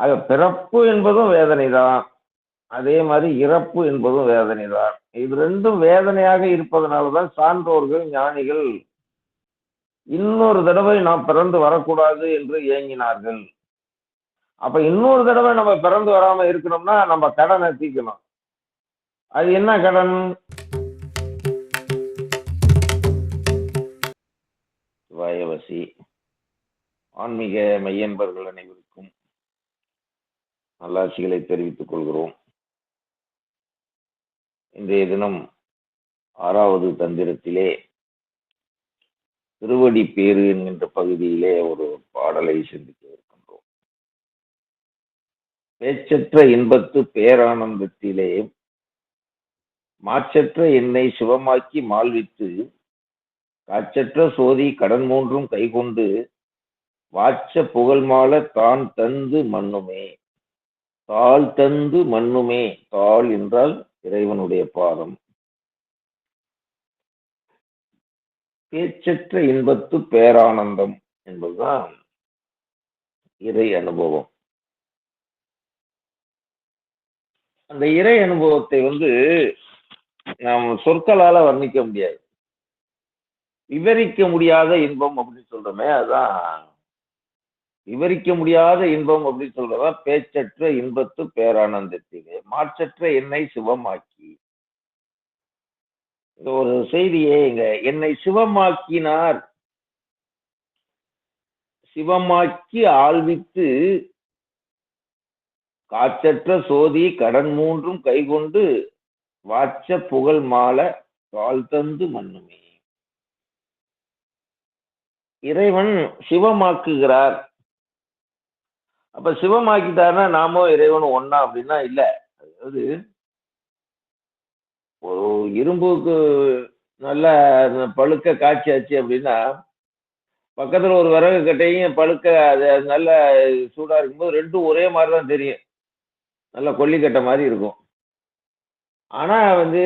ஆக பிறப்பு என்பதும் வேதனை தான் அதே மாதிரி இறப்பு என்பதும் வேதனை தான் இது ரெண்டும் வேதனையாக இருப்பதனால தான் சான்றோர்கள் ஞானிகள் இன்னொரு தடவை நாம் பிறந்து வரக்கூடாது என்று ஏங்கினார்கள். அப்ப இன்னொரு தடவை நம்ம பிறந்து வராம இருக்கணும்னா நம்ம கடனை தீக்கணும் அது என்ன கடன்? வயவசி ஆன்மீக மையன்பர்கள் அனைவரும் நல்லாட்சிகளை தெரிவித்துக் கொள்கிறோம். இன்றைய தினம் ஆறாவது தந்திரத்திலே திருவடி பேரு என்கின்ற பகுதியிலே ஒரு பாடலை சிந்திக்க இருக்கின்றோம். பேச்சற்ற இன்பத்து பேரானந்தத்திலே மாற்றற்ற என்னை சிவமாக்கி மால்வித்து காச்சற்ற சோதி கடன் மூன்றும் கைகொண்டு வாச்ச புகழ்மால தான் தந்து மண்ணுமே. தாள் தந்து மண்ணுமே. தாள் என்றால் இறைவனுடைய பாதம். பேச்சற்ற இன்பத்து பேரானந்தம் என்பதுதான் இறை அனுபவம். அந்த இறை அனுபவத்தை வந்து நாம் சொற்களால வர்ணிக்க முடியாது. விவரிக்க முடியாத இன்பம் அப்படின்னு சொல்றோமே அதுதான் விவரிக்க முடியாத இன்பம் அப்படின்னு சொல்றதா? பேச்சற்ற இன்பத்து பேரானந்தத்திலே. மாற்றற்ற என்னை சிவமாக்கி. இந்த ஒரு செய்தியே இங்க. என்னை சிவமாக்கினார். சிவமாக்கி ஆழ்வித்து காற்றற்ற சோதி கடன் மூன்றும் கைகொண்டு வாச்ச புகழ் மால பால் தந்து மண்ணுமே. இறைவன் சிவமாக்குகிறார். அப்ப சிவமாக்கிட்டாருன்னா நாமும் இறைவனும் ஒன்னா அப்படின்னா இல்ல. அதாவது ஒரு இரும்புக்கு நல்ல பழுக்க காய்ச்சாச்சு அப்படின்னா பக்கத்துல ஒரு விறகு கட்டையும் பழுக்க அது அது நல்ல சூடா இருக்கும்போது ரெண்டும் ஒரே மாதிரி தான் தெரியும். நல்ல கொல்லிக்கட்டை மாதிரி இருக்கும். ஆனா வந்து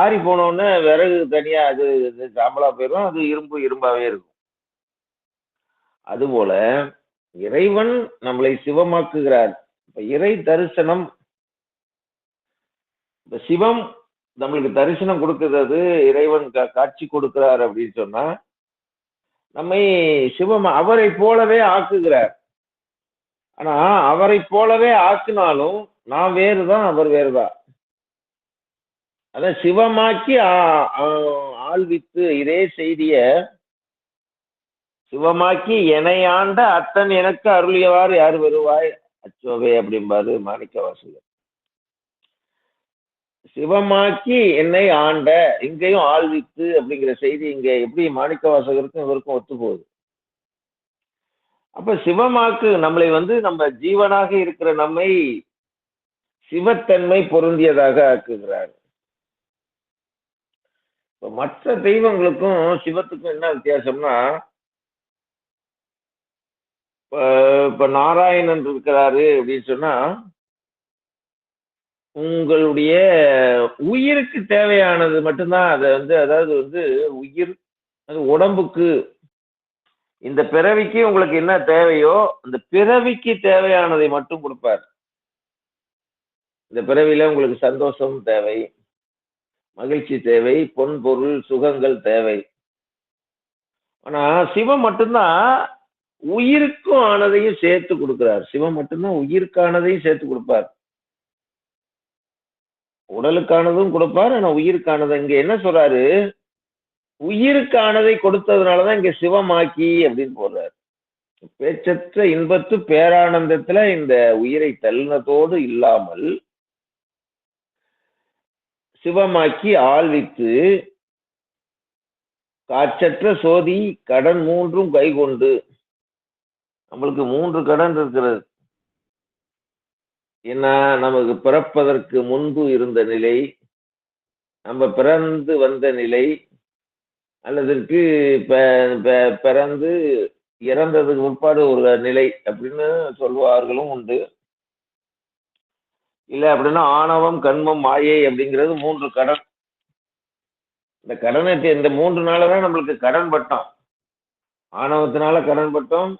ஆறி போனோடனே விறகு தனியா அது சாம்பலா போயிடும் அது இரும்பு இரும்பாவே இருக்கும். அதுபோல இறைவன் நம்மளை சிவமாக்குகிறார். இப்ப இறை தரிசனம் இப்ப சிவம் நம்மளுக்கு தரிசனம் கொடுக்கிறது இறைவன் கா- காட்சி கொடுக்கிறார் அப்படின்னு சொன்னா நம்மை சிவம் அவரை போலவே ஆக்குகிறார். ஆனா அவரை போலவே ஆக்கினாலும் நான் வேறுதான் அவர் வேறுதான். அதான் சிவமாக்கி ஆள்வித்து இதே செய்திய சிவமாக்கி எனையாண்ட அத்தன் எனக்கு அருளியவாறு யார் வருவாய்? அச்சோவே அப்படிம்பாரு மாணிக்க வாசகர் சிவமாக்கி என்னை ஆண்ட இங்கேயும் ஆழ்வித்து அப்படிங்கிற செய்தி இங்க எப்படி மாணிக்க வாசகருக்கும் இவருக்கும் ஒத்து போகுது? அப்ப சிவமாக்கு நம்மளை வந்து நம்ம ஜீவனாக இருக்கிற நம்மை சிவத்தன்மை பொருந்தியதாக ஆக்குகிறார். மற்ற தெய்வங்களுக்கும் சிவத்துக்கும் என்ன வித்தியாசம்னா இப்ப நாராயணன் இருக்கிறாரு அப்படின்னு சொன்னா உங்களுடைய உயிருக்கு தேவையானது மட்டும்தான். அதை வந்து அதாவது வந்து உயிர் அது உடம்புக்கு. இந்த பிறவிக்கு உங்களுக்கு என்ன தேவையோ அந்த பிறவிக்கு தேவையானதை மட்டும் கொடுப்பார். இந்த பிறவியில உங்களுக்கு சந்தோஷம் தேவை மகிழ்ச்சி தேவை பொன் பொருள் சுகங்கள் தேவை. ஆனா சிவம் மட்டும்தான் உயிருக்கும் ஆனதையும் சேர்த்து கொடுக்கிறார். சிவம் மட்டும்தான் உயிருக்கானதையும் சேர்த்து கொடுப்பார். உடலுக்கானதும் கொடுப்பார் ஆனா உயிருக்கானது இங்க என்ன சொல்றாரு? உயிருக்கானதை கொடுத்ததுனாலதான் இங்க சிவமாக்கி அப்படின்னு போடுறாரு. பேச்சற்ற இன்பத்து பேரானந்தத்துல இந்த உயிரை தள்ளினதோடு இல்லாமல் சிவமாக்கி ஆழ்வித்து காற்றற்ற சோதி கடன் மூன்றும் கைகொண்டு நம்மளுக்கு மூன்று கடன் இருக்கிறது. என்ன நமக்கு பிறப்பதற்கு முன்பு இருந்த நிலை நம்ம பிறந்து வந்த நிலை அல்லதற்கு பிறந்து இறந்ததுக்கு முற்பாடு ஒரு நிலை அப்படின்னு சொல்வார்களும் உண்டு. இல்லை அப்படின்னா ஆணவம் கண்மம் மாயை அப்படிங்கிறது மூன்று கடன். இந்த கடனை இந்த மூன்று நாள தான் நம்மளுக்கு கடன் பட்டோம் ஆணவத்தினால கடன் பட்டோம்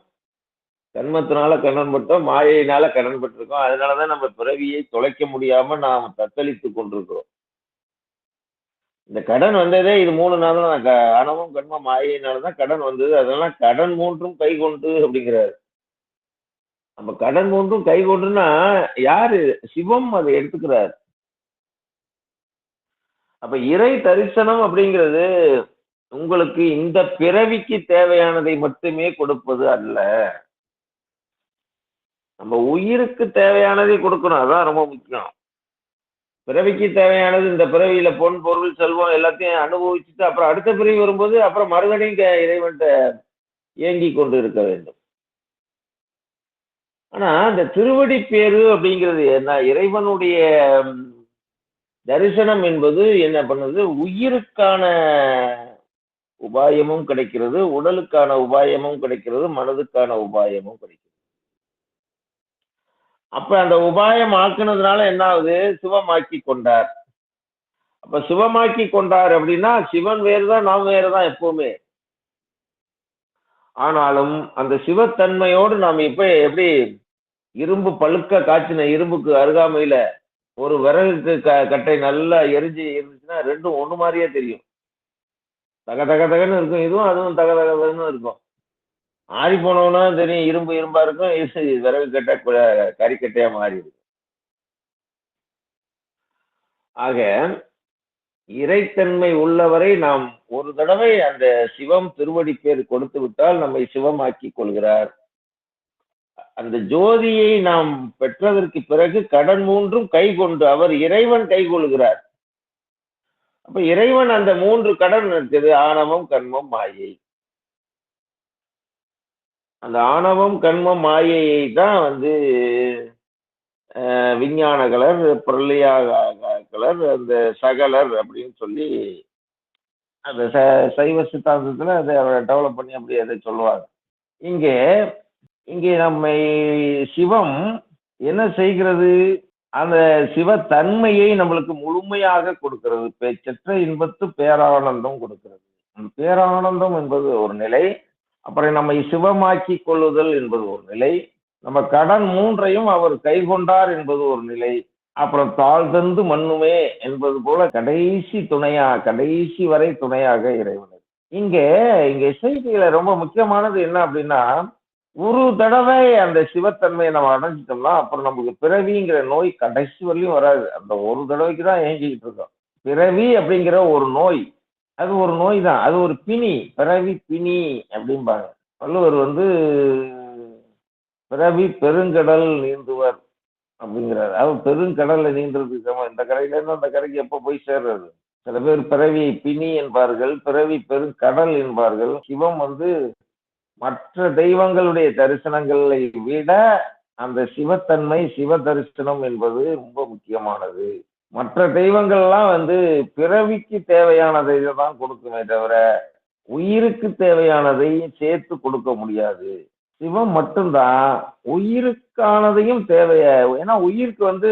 கண்மத்தினால கடன்பட்டோம் மாயையினால கடன்பட்டிருக்கோம் அதனாலதான் நம்ம பிறவியை தொலைக்க முடியாம நாம் தத்தளித்து கொண்டிருக்கிறோம். இந்த கடன் வந்ததே இது மூணு நாள் தான் அணவும் கண்மம் மாயினாலதான் கடன் வந்தது. அதனால கடன் மூன்றும் கை கொண்டு அப்படிங்கிறாரு. நம்ம கடன் மூன்றும் கை கொண்டுன்னா யாரு? சிவம் அதை எடுத்துக்கிறார். அப்ப இறை தரிசனம் அப்படிங்கிறது உங்களுக்கு இந்த பிறவிக்கு தேவையானதை மட்டுமே கொடுப்பது அல்ல. நம்ம உயிருக்கு தேவையானதை கொடுக்கணும். அதான் ரொம்ப முக்கியம். பிறவிக்கு தேவையானது இந்த பிறவியில பொன் பொருள் செல்வம் எல்லாத்தையும் அனுபவிச்சுட்டு அப்புறம் அடுத்த பிறவி வரும்போது அப்புறம் மறுபடியும் க- இறைவன்கிட்ட ஏங்கி கொண்டு இருக்க வேண்டும். ஆனா இந்த திருவடி பேரு அப்படிங்கிறது என்ன? இறைவனுடைய தரிசனம் என்பது என்ன பண்ணுது? உயிருக்கான உபாயமும் கிடைக்கிறது உடலுக்கான உபாயமும் கிடைக்கிறது மனதுக்கான உபாயமும் கிடைக்கிறது. அப்ப அந்த உபாயம் ஆக்குனதுனால என்ன ஆகுது சிவமாக்கி கொண்டார். அப்ப சிவமாக்கி கொண்டார் அப்படின்னா சிவன் வேறுதான் நாம் வேறுதான் எப்பவுமே. ஆனாலும் அந்த சிவத்தன்மையோடு நாம் இப்ப எப்படி இரும்பு பழுக்க காய்ச்சின இரும்புக்கு அருகாமையில ஒரு விறகுக்கு க கட்டை நல்லா எரிஞ்சு இருந்துச்சுன்னா ரெண்டும் ஒண்ணு மாதிரியே தெரியும். தக தக தகன்னு இருக்கும். இதுவும் அதுவும் தக தக தகன்னு இருக்கும். ஆறி போனவனா தெரியும் இரும்பு இரும்பா இருக்கும் விறகு கட்டா கறிக்கட்டையா மாறி ஆக இறைத்தன்மை உள்ளவரை நாம் ஒரு தடவை அந்த சிவம் திருவடி பேர் கொடுத்து விட்டால் நம்மை சிவமாக்கி கொள்கிறார். அந்த ஜோதியை நாம் பெற்றதற்கு பிறகு கடன் மூன்றும் கை கொண்டு அவர் இறைவன் கை கொள்கிறார். அப்ப இறைவன் அந்த மூன்று கடன் இருக்குது ஆணவம் கண்மம் மாயை. அந்த ஆணவம் கண்மம் மாயையை தான் வந்து விஞ்ஞான கலர் பிரளயா கலர் அந்த சகலர் அப்படின்னு சொல்லி அந்த ச- சைவ சித்தாந்தத்தில் அதை டெவலப் பண்ணி அப்படி அதை சொல்லுவாங்க இங்கே இங்கே நம்மை சிவம் என்ன செய்கிறது? அந்த சிவ தன்மையை நம்மளுக்கு முழுமையாக கொடுக்கிறது. செற்ற இன்பத்து பேரானந்தம் கொடுக்கிறது. அந்த பேரானந்தம் என்பது ஒரு நிலை அப்புறம் நம்மை சிவமாக்கி கொள்ளுதல் என்பது ஒரு நிலை. நம்ம கடன் மூன்றையும் அவர் கைகொண்டார் என்பது ஒரு நிலை. அப்புறம் தாழ் தந்து மண்ணுமே என்பது போல கடைசி துணையா கடைசி வரை துணையாக இறைவனர் இங்கே இங்க இசைக்கையில ரொம்ப முக்கியமானது என்ன அப்படின்னா ஒரு தடவை அந்த சிவத்தன்மையை நம்ம அடைஞ்சிட்டோம்னா அப்புறம் நமக்கு பிறவிங்கிற நோய் கடைசி வரலையும் வராது. அந்த ஒரு தடவைக்கு தான் ஏங்கிக்கிட்டு இருக்கோம். பிறவி அப்படிங்கிற ஒரு நோய் அது ஒரு நோய் தான். அது ஒரு பிணி பிறவி பிணி அப்படிம்பாங்க. வள்ளுவர் வந்து பிறவி பெருங்கடல் நீந்துவர் அப்படிங்கிறார். அது பெருங்கடல்ல நீந்துறதுக்கு சமம். இந்த கரையிலேருந்து அந்த கரைக்கு எப்போ போய் சேர்றது? சில பேர் பிறவி பிணி என்பார்கள் பிறவி பெருங்கடல் என்பார்கள். சிவம் வந்து மற்ற தெய்வங்களுடைய தரிசனங்களை விட அந்த சிவத்தன்மை சிவ தரிசனம் என்பது ரொம்ப முக்கியமானது. மற்ற தெய்வங்கள்லாம் வந்து பிறவிக்கு தேவையானதை தான் கொடுக்குமே தவிர உயிருக்கு தேவையானதையும் சேர்த்து கொடுக்க முடியாது. சிவம் மட்டும்தான் உயிருக்கானதையும் தேவைய ஏன்னா உயிருக்கு வந்து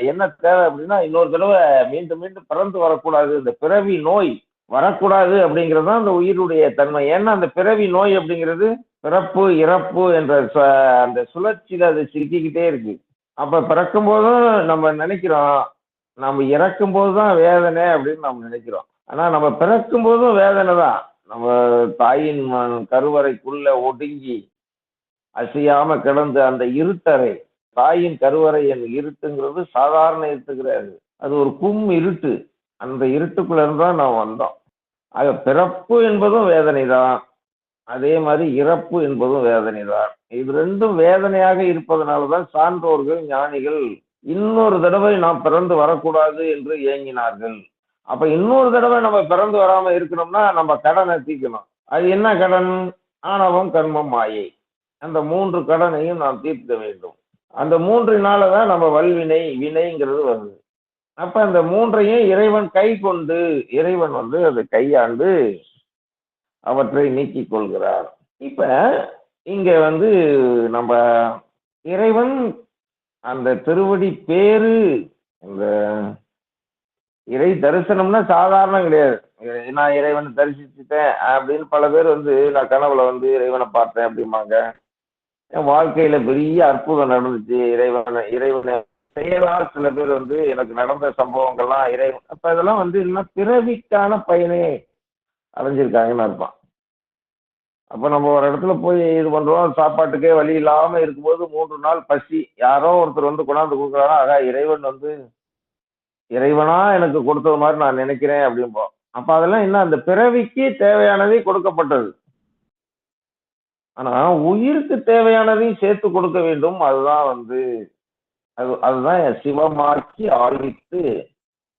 என்ன தேவை அப்படின்னா இன்னொரு தடவை மீண்டும் மீண்டும் பிறந்து வரக்கூடாது. இந்த பிறவி நோய் வரக்கூடாது அப்படிங்கிறது தான் அந்த உயிருடைய தன்மை. ஏன்னா அந்த பிறவி நோய் அப்படிங்கிறது பிறப்பு இறப்பு என்ற ச- அந்த சுழற்சியில் அது சிக்கிக்கிட்டே இருக்கு. அப்ப பிறக்கும் போதும் நம்ம நினைக்கிறோம் நம்ம இறக்கும் போது தான் வேதனை அப்படின்னு நம்ம நினைக்கிறோம். ஆனா நம்ம பிறக்கும் போதும் வேதனை தான் நம்ம தாயின் கருவறைக்குள்ள ஒடுங்கி அசையாம கிடந்து அந்த இருட்டறை தாயின் கருவறை என் இருட்டுங்கிறது சாதாரண இருட்டு கிடையாது. அது ஒரு கும் இருட்டு. அந்த இருட்டுக்குள்ள இருந்து தான் நாம் வந்தோம். ஆக பிறப்பு என்பதும் வேதனை தான் அதே மாதிரி இறப்பு என்பதும் வேதனை தான் இது ரெண்டும் வேதனையாக இருப்பதனால தான் சான்றோர்கள் ஞானிகள் இன்னொரு தடவை நாம் பிறந்து வரக்கூடாது என்று ஏங்கினார்கள். அப்ப இன்னொரு தடவை நம்ம பிறந்து வராம இருக்கணும்னா நம்ம கடனை தீர்க்கணும். அது என்ன கடன்? ஆணவம் கர்மம் மாயை. அந்த மூன்று கடனையும் நாம் தீர்க்க வேண்டும். அந்த மூன்றினால தான் நம்ம வல்வினை வினைங்கிறது வருது. அப்ப அந்த மூன்றையும் இறைவன் கை கொண்டு இறைவன் வந்து அதை கையாண்டு அவற்றை நீக்கிக் கொள்கிறார். இப்ப இங்க வந்து நம்ம இறைவன் அந்த திருவடி பேரு இந்த இறை தரிசனம்னா சாதாரணம் கிடையாது. நான் இறைவனை தரிசிச்சுட்டேன் அப்படின்னு பல பேர் வந்து நான் கனவுல வந்து இறைவனை பார்த்தேன் அப்படிம்பாங்க. என் வாழ்க்கையில பெரிய அற்புதம் நடந்துச்சு. இறைவனை இறைவனை செய்யலாம் சில பேர் வந்து எனக்கு நடந்த சம்பவங்கள்லாம் இறைவன் அப்ப இதெல்லாம் வந்து என்ன பிறவிக்கான பயனே அடைஞ்சிருக்காங்கன்னு இருப்பான் அப்போ நம்ம ஒரு இடத்துல போய் இது பண்ணுறோம் சாப்பாட்டுக்கே வழி இல்லாமல் இருக்கும்போது மூன்று நாள் பசி. யாரோ ஒருத்தர் வந்து கொண்டாந்து கொடுக்குறாரோ? ஆகா இறைவன் வந்து இறைவனா எனக்கு கொடுத்தது மாதிரி நான் நினைக்கிறேன் அப்படிம்போம் அப்போ அதெல்லாம் என்ன அந்த பிறவிக்கு தேவையானதே கொடுக்கப்பட்டது. ஆனால் உயிருக்கு தேவையானதையும் சேர்த்து கொடுக்க வேண்டும். அதுதான் வந்து அது அதுதான் சிவமாக்கி ஆழ்வித்து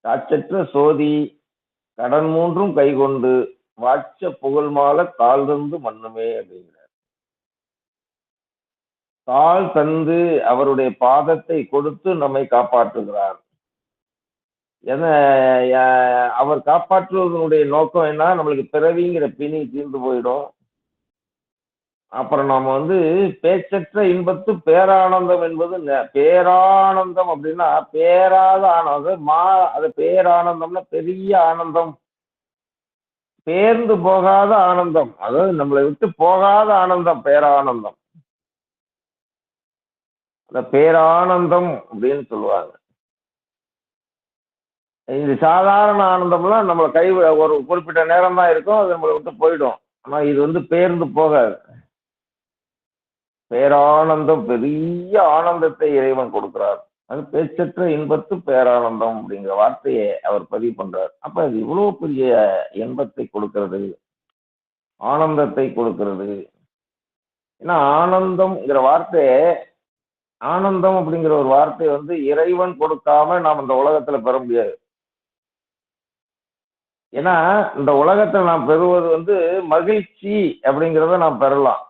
காச்சற்ற சோதி கடன் மூன்றும் கைகொண்டு வாட்ச புகழ் மால தாழ் தந்து மண்ணுமே அப்படிங்கிறார். தாழ் தந்து அவருடைய பாதத்தை கொடுத்து நம்மை காப்பாற்றுகிறார். என அவர் காப்பாற்றுவதனுடைய நோக்கம் என்ன? நம்மளுக்கு பிறவிங்கிற பிணி தீர்ந்து போயிடும். அப்புறம் நாம வந்து பேச்சற்ற இன்பத்து பேரானந்தம் என்பது பேரானந்தம் அப்படின்னா பேராத ஆனந்தம் மா அது பேரானந்தம்னா பெரிய ஆனந்தம். பேர்ந்து போகாத ஆனந்தம். அதாவது நம்மளை விட்டு போகாத ஆனந்தம் பேரானந்தம். அந்த பேரானந்தம் அப்படின்னு சொல்லுவாங்க. இது சாதாரண ஆனந்தம்லாம் நம்மளை கை ஒரு குறிப்பிட்ட நேரம் தான் இருக்கும் அது நம்மளை விட்டு போயிடும். ஆனா இது வந்து பேர்ந்து போகாது. பேரானந்தம் பெரிய ஆனந்தத்தை இறைவன் கொடுக்கிறார். அது பேச்சற்ற இன்பத்து பேரானந்தம் அப்படிங்கிற வார்த்தையை அவர் பதிவு பண்றார். அப்ப அது இவ்வளவு பெரிய இன்பத்தை கொடுக்கிறது? ஆனந்தத்தை கொடுக்கிறது? ஏன்னா ஆனந்தம்ங்கிற வார்த்தை ஆனந்தம் அப்படிங்கிற ஒரு வார்த்தை வந்து இறைவன் கொடுக்காம நாம் இந்த உலகத்துல பெற முடியாது. ஏன்னா இந்த உலகத்தை நாம் பெறுவது வந்து மகிழ்ச்சி அப்படிங்கிறத நாம் பெறலாம்.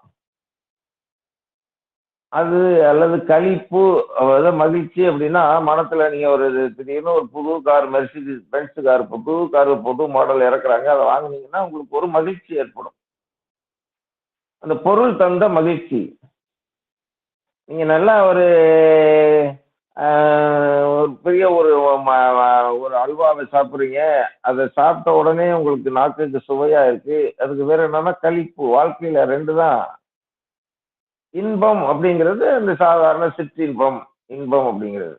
அது அல்லது களிப்பு அதாவது மகிழ்ச்சி அப்படின்னா மனத்துல நீங்க ஒரு திடீர்னு ஒரு புது கார் மெர்சிடிஸ் பென்ஸ் கார் புது கார் புது மாடல் இறக்குறாங்க. அதை வாங்கினீங்கன்னா உங்களுக்கு ஒரு மகிழ்ச்சி ஏற்படும். அந்த பொருள் தந்த மகிழ்ச்சி. நீங்க நல்லா ஒரு ஒரு பெரிய ஒரு ஒரு அல்வாவை சாப்பிட்றீங்க. அதை சாப்பிட்ட உடனே உங்களுக்கு நாக்குக்கு சுவையா இருக்கு. அதுக்கு வேற என்னன்னா களிப்பு வாழ்க்கையில ரெண்டு தான் இன்பம் அப்படிங்கிறது இந்த சாதாரண சிற்றின்பம் இன்பம் அப்படிங்கிறது.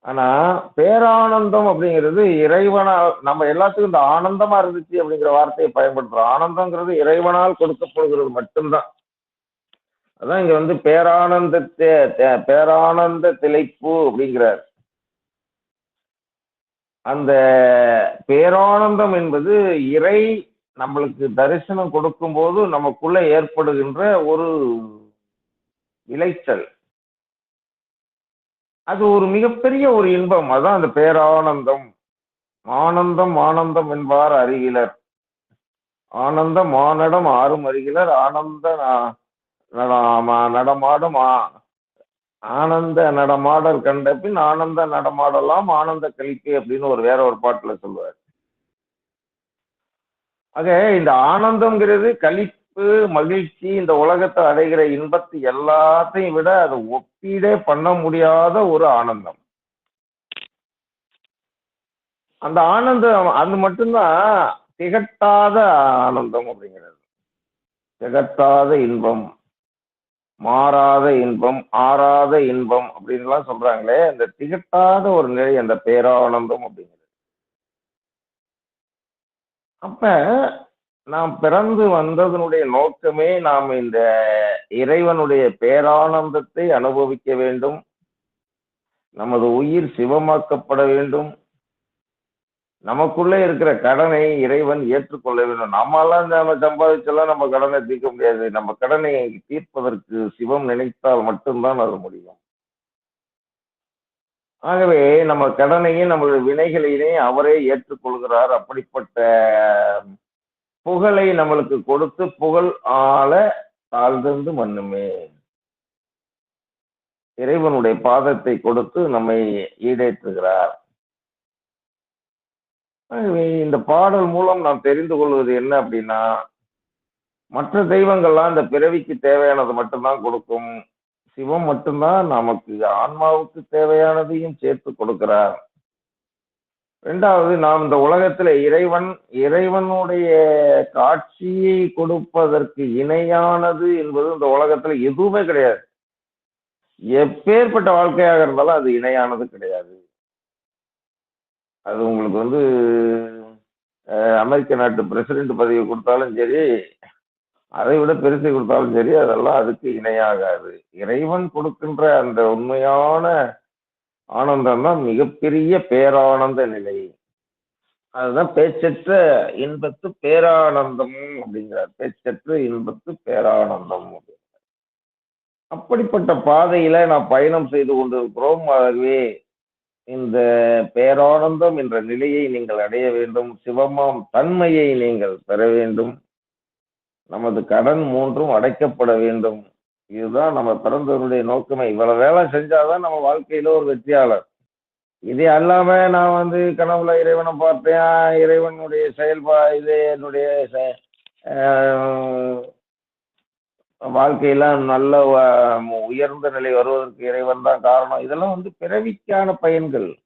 ஆனா பேரானந்தம் அப்படிங்கிறது இறைவனா நம்ம எல்லாத்துக்கும் இந்த ஆனந்தமா இருந்துச்சு அப்படிங்கிற வார்த்தையை பயன்படுத்துறோம். ஆனந்தங்கிறது இறைவனால் கொடுக்கப்படுகிறது மட்டும்தான். அதான் இங்க வந்து பேரானந்தத்தை தே- பேரானந்த திளைப்பு அப்படிங்கிறார். அந்த பேரானந்தம் என்பது இறை நம்மளுக்கு தரிசனம் கொடுக்கும்போது நமக்குள்ள ஏற்படுகின்ற ஒரு விளைச்சல் அது ஒரு மிகப்பெரிய ஒரு இன்பம். அதான் அந்த பேரானந்தம். ஆனந்தம் ஆனந்தம் என்பார் அருகிலர். ஆனந்த மானடம் ஆறும் அருகிலர். ஆனந்த நடமாடும் ஆ- ஆனந்த நடமாடல் கண்ட பின் ஆனந்த நடமாடலாம். ஆனந்த கழிப்பு அப்படின்னு ஒரு வேற ஒரு பாட்டுல சொல்லுவார். ஆக இந்த ஆனந்தம்ங்கிறது கழிப்பு மகிழ்ச்சி இந்த உலகத்தை அடைகிற இன்பத்தை எல்லாத்தையும் விட அதை ஒப்பீடே பண்ண முடியாத ஒரு ஆனந்தம். அந்த ஆனந்தம் அது மட்டும்தான் திகட்டாத ஆனந்தம் அப்படிங்கிறது. திகட்டாத இன்பம் மாறாத இன்பம் ஆறாத இன்பம் அப்படின்லாம் சொல்றாங்களே அந்த திகட்டாத ஒரு நிலை அந்த பேரானந்தம் அப்படிங்கிறது. அப்ப நாம் பிறந்து வந்ததனுடைய நோக்கமே நாம் இந்த இறைவனுடைய பேரானந்தத்தை அனுபவிக்க வேண்டும். நமது உயிர் சிவமாக்கப்பட வேண்டும். நமக்குள்ளே இருக்கிற கடனை இறைவன் ஏற்றுக்கொள்ள வேண்டும். நம்மளாம் நம்ம சம்பாதிச்செல்லாம் நம்ம கடனை தீர்க்க முடியாது. நம்ம கடனை தீர்ப்பதற்கு சிவம் நினைத்தால் மட்டும்தான் அது முடியும். ஆகவே நம்ம கடனையும் நம்மளுடைய வினைகளையும் அவரே ஏற்றுக்கொள்கிறார். அப்படிப்பட்ட புகழை நம்மளுக்கு கொடுத்து புகழ் ஆள தாழ்ந்து மண்ணுமே. இறைவனுடைய பாதத்தை கொடுத்து நம்மை ஈடேற்றுகிறார். ஆகவே இந்த பாடல் மூலம் நாம் தெரிந்து கொள்வது என்ன அப்படின்னா மற்ற தெய்வங்கள்லாம் இந்த பிறவிக்கு தேவையானது மட்டும்தான் கொடுக்கும். சிவம் மட்டும்தான் நமக்கு ஆன்மாவுக்கு தேவையானதையும் சேர்த்து கொடுக்கிறார். ரெண்டாவது நாம் இந்த உலகத்துல இறைவன் இறைவனுடைய காட்சியை கொடுப்பதற்கு இணையானது என்பது இந்த உலகத்துல எதுவுமே கிடையாது. எப்பேற்பட்ட வாழ்க்கையாக இருந்தாலும் அது இணையானது கிடையாது. அது உங்களுக்கு வந்து அமெரிக்க நாட்டு பிரசிடென்ட் பதவி கொடுத்தாலும் சரி அதை விட பெருசு கொடுத்தாலும் சரி அதெல்லாம் அதுக்கு இணையாகாது. இறைவன் கொடுக்கின்ற அந்த உண்மையான ஆனந்தம் தான் மிகப்பெரிய பேரானந்த நிலை. அதுதான் பேச்சற்ற இன்பத்து பேரானந்தம் அப்படிங்கிறார். பேச்சற்ற இன்பத்து பேரானந்தம் அப்படிங்கிறார். அப்படிப்பட்ட பாதையில நாம் பயணம் செய்து கொண்டிருக்கிறோம். ஆகவே இந்த பேரானந்தம் என்ற நிலையை நீங்கள் அடைய வேண்டும். சிவமாம் தன்மையை நீங்கள் பெற வேண்டும். நமது கடன் மூன்றும் அடைக்கப்பட வேண்டும். இதுதான் நம்ம பிறந்தவருடைய நோக்கமே. இவ்வளவு வேலை செஞ்சாதான் நம்ம வாழ்க்கையில ஒரு வெற்றியாளர். இது அல்லாம நான் வந்து கனவுல இறைவனை பார்த்தேன். இறைவனுடைய செயல்பா இது என்னுடைய செ- வாழ்க்கையில நல்ல உயர்ந்த நிலை வருவதற்கு இறைவன் தான் காரணம். இதெல்லாம் வந்து பிறவிக்கான பயன்கள்.